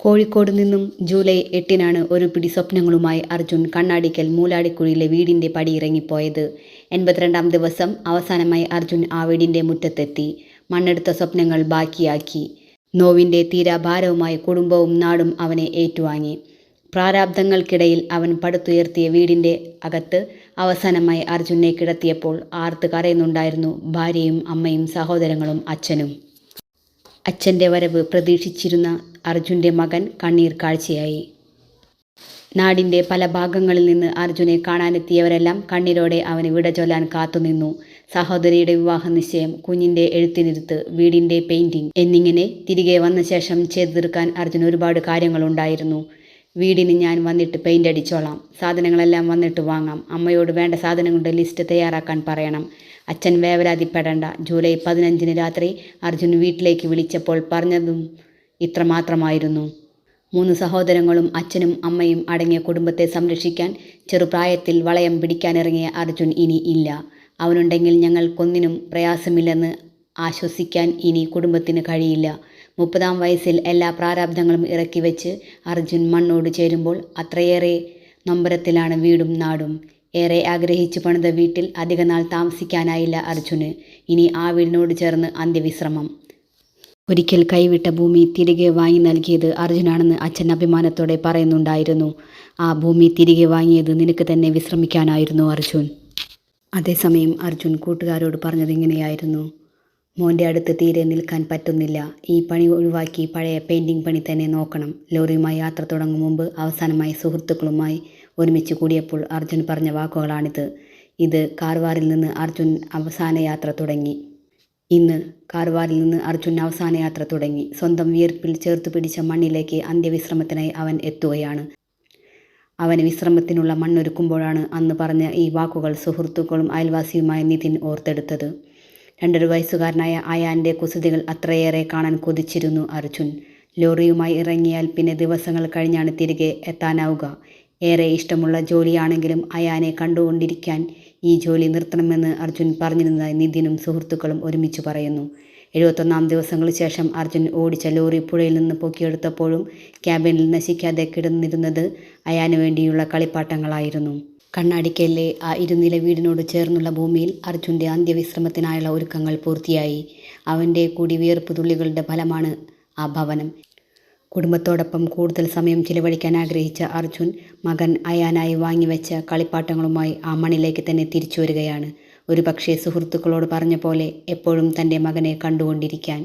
കോഴിക്കോട് നിന്നും ജൂലൈ എട്ടിനാണ് ഒരു പിടി സ്വപ്നങ്ങളുമായി അർജുൻ കണ്ണാടിക്കൽ മൂലാടിക്കുഴിയിലെ വീടിന്റെ പടിയിറങ്ങിപ്പോയത് എൺപത്തിരണ്ടാം ദിവസം അവസാനമായി അർജുൻ ആ വീടിന്റെ മുറ്റത്തെത്തി. മണ്ണെടുത്ത സ്വപ്നങ്ങൾ ബാക്കിയാക്കി. നോവിന്റെ തീരാഭാരവുമായി കുടുംബവും നാടും അവനെ ഏറ്റുവാങ്ങി. പ്രാരാബ്ദങ്ങൾക്കിടയിൽ അവൻ പടുത്തുയർത്തിയ വീടിന്റെ അകത്ത് അവസാനമായി അർജുനെ കിടത്തിയപ്പോൾ ആർത്ത് കരയുന്നുണ്ടായിരുന്നു. ഭാര്യയും അമ്മയും സഹോദരങ്ങളും അച്ഛനും. അച്ഛന്റെ വരവ് പ്രതീക്ഷിച്ചിരുന്ന അർജുന്റെ മകൻ കണ്ണീർ കാഴ്ചയായി. നാടിന്റെ പല ഭാഗങ്ങളിൽ നിന്ന് അർജുനെ കാണാനെത്തിയവരെല്ലാം കണ്ണീരോടെ അവന് വിട ചൊല്ലാൻ കാത്തുനിന്നു. സഹോദരിയുടെ വിവാഹ നിശ്ചയം കുഞ്ഞിന്റെ എഴുത്തിനിരുത്ത് വീടിന്റെ പെയിന്റിംഗ് എന്നിങ്ങനെ തിരികെ വന്ന ശേഷം ചെയ്തു തീർക്കാൻ അർജുൻ ഒരുപാട് കാര്യങ്ങളുണ്ടായിരുന്നു. വീടിന് ഞാൻ വന്നിട്ട് പെയിന്റ് അടിച്ചോളാം. സാധനങ്ങളെല്ലാം വന്നിട്ട് വാങ്ങാം. അമ്മയോട് വേണ്ട സാധനങ്ങളുടെ ലിസ്റ്റ് തയ്യാറാക്കാൻ പറയണം. അച്ഛൻ വേവലാതിപ്പെടേണ്ട. ജൂലൈ പതിനഞ്ചിന് രാത്രി അർജുൻ വീട്ടിലേക്ക് വിളിച്ചപ്പോൾ പറഞ്ഞതും ഇത്രമാത്രമായിരുന്നു മൂന്ന് സഹോദരങ്ങളും അച്ഛനും അമ്മയും അടങ്ങിയ കുടുംബത്തെ സംരക്ഷിക്കാൻ ചെറുപ്രായത്തിൽ വളയം പിടിക്കാനിറങ്ങിയ അർജുൻ ഇനി ഇല്ല. അവനുണ്ടെങ്കിൽ ഞങ്ങൾക്കൊന്നിനും പ്രയാസമില്ലെന്ന് ആശ്വസിക്കാൻ ഇനി കുടുംബത്തിന് കഴിയില്ല. മുപ്പതാം വയസ്സിൽ എല്ലാ പ്രാരാബ്ദങ്ങളും ഇറക്കി വെച്ച് അർജുൻ മണ്ണോട് ചേരുമ്പോൾ അത്രയേറെ നൊമ്പരത്തിലാണ് വീടും നാടും. ഏറെ ആഗ്രഹിച്ചു പണിത വീട്ടിൽ അധികനാൾ താമസിക്കാനായില്ല അർജുന്. ഇനി ആ വീടിനോട് ചേർന്ന് അന്ത്യവിശ്രമം. ഒരിക്കൽ കൈവിട്ട ഭൂമി തിരികെ വാങ്ങി നൽകിയത് അർജുനാണെന്ന് അച്ഛൻ അഭിമാനത്തോടെ പറയുന്നുണ്ടായിരുന്നു. ആ ഭൂമി തിരികെ വാങ്ങിയത് നിനക്ക് തന്നെ വിശ്രമിക്കാനായിരുന്നു അർജുൻ. അതേസമയം അർജുൻ കൂട്ടുകാരോട് പറഞ്ഞത് ഇങ്ങനെയായിരുന്നു. മോന്റെ അടുത്ത് തീരെ നിൽക്കാൻ പറ്റുന്നില്ല. ഈ പണി ഒഴിവാക്കി പഴയ പെയിന്റിംഗ് പണി തന്നെ നോക്കണം. ലോറിയുമായി യാത്ര തുടങ്ങും മുമ്പ് അവസാനമായി സുഹൃത്തുക്കളുമായി ഒരുമിച്ച് കൂടിയപ്പോൾ അർജുൻ പറഞ്ഞ വാക്കുകളാണിത്. ഇത് കാർവാറിൽ നിന്ന് അർജുൻ അവസാന യാത്ര തുടങ്ങി. ഇന്ന് കാർവാറിൽ നിന്ന് അർജുൻ അവസാന യാത്ര തുടങ്ങി. സ്വന്തം വിയർപ്പിൽ ചേർത്ത് പിടിച്ച മണ്ണിലേക്ക് അന്ത്യവിശ്രമത്തിനായി അവൻ എത്തുകയാണ്. അവന് വിശ്രമത്തിനുള്ള മണ്ണൊരുക്കുമ്പോഴാണ് അന്ന് പറഞ്ഞ ഈ വാക്കുകൾ സുഹൃത്തുക്കളും അയൽവാസിയുമായ നിതിൻ ഓർത്തെടുത്തത്. രണ്ടര വയസ്സുകാരനായ അയാന്റെ കുസൃതികൾ അത്രയേറെ കാണാൻ കൊതിച്ചിരുന്നു അർജുൻ. ലോറിയുമായി ഇറങ്ങിയാൽ പിന്നെ ദിവസങ്ങൾ കഴിഞ്ഞാണ് തിരികെ എത്താനാവുക. ഏറെ ഇഷ്ടമുള്ള ജോലിയാണെങ്കിലും അയാനെ കണ്ടുകൊണ്ടിരിക്കാൻ ഈ ജോലി നിർത്തണമെന്ന് അർജുൻ പറഞ്ഞിരുന്നതായി നിതിനും സുഹൃത്തുക്കളും ഒരുമിച്ച് പറയുന്നു. എഴുപത്തൊന്നാം ദിവസങ്ങൾക്ക് ശേഷം അർജുൻ ഓടിച്ച ലോറി പുഴയിൽ നിന്ന് പൊക്കിയെടുത്തപ്പോഴും ക്യാബിനിൽ നശിക്കാതെ കിടന്നിരുന്നത് അയാന് വേണ്ടിയുള്ള കളിപ്പാട്ടങ്ങളായിരുന്നു. കണ്ണാടിക്കലിലെ ആ ഇരുനില വീടിനോട് ചേർന്നുള്ള ഭൂമിയിൽ അർജുന്റെ അന്ത്യവിശ്രമത്തിനായുള്ള ഒരുക്കങ്ങൾ പൂർത്തിയായി. അവന്റെ കൂടി വിയർപ്പ് തുള്ളികളുടെ ഫലമാണ് ആ ഭവനം. കുടുംബത്തോടൊപ്പം കൂടുതൽ സമയം ചിലവഴിക്കാൻ ആഗ്രഹിച്ച അർജുൻ മകൻ അയാനായി വാങ്ങിവെച്ച കളിപ്പാട്ടങ്ങളുമായി ആ മണിലേക്ക് തന്നെ തിരിച്ചു വരികയാണ്. ഒരു പക്ഷേ സുഹൃത്തുക്കളോട് പറഞ്ഞ പോലെ എപ്പോഴും തന്റെ മകനെ കണ്ടുകൊണ്ടിരിക്കാൻ.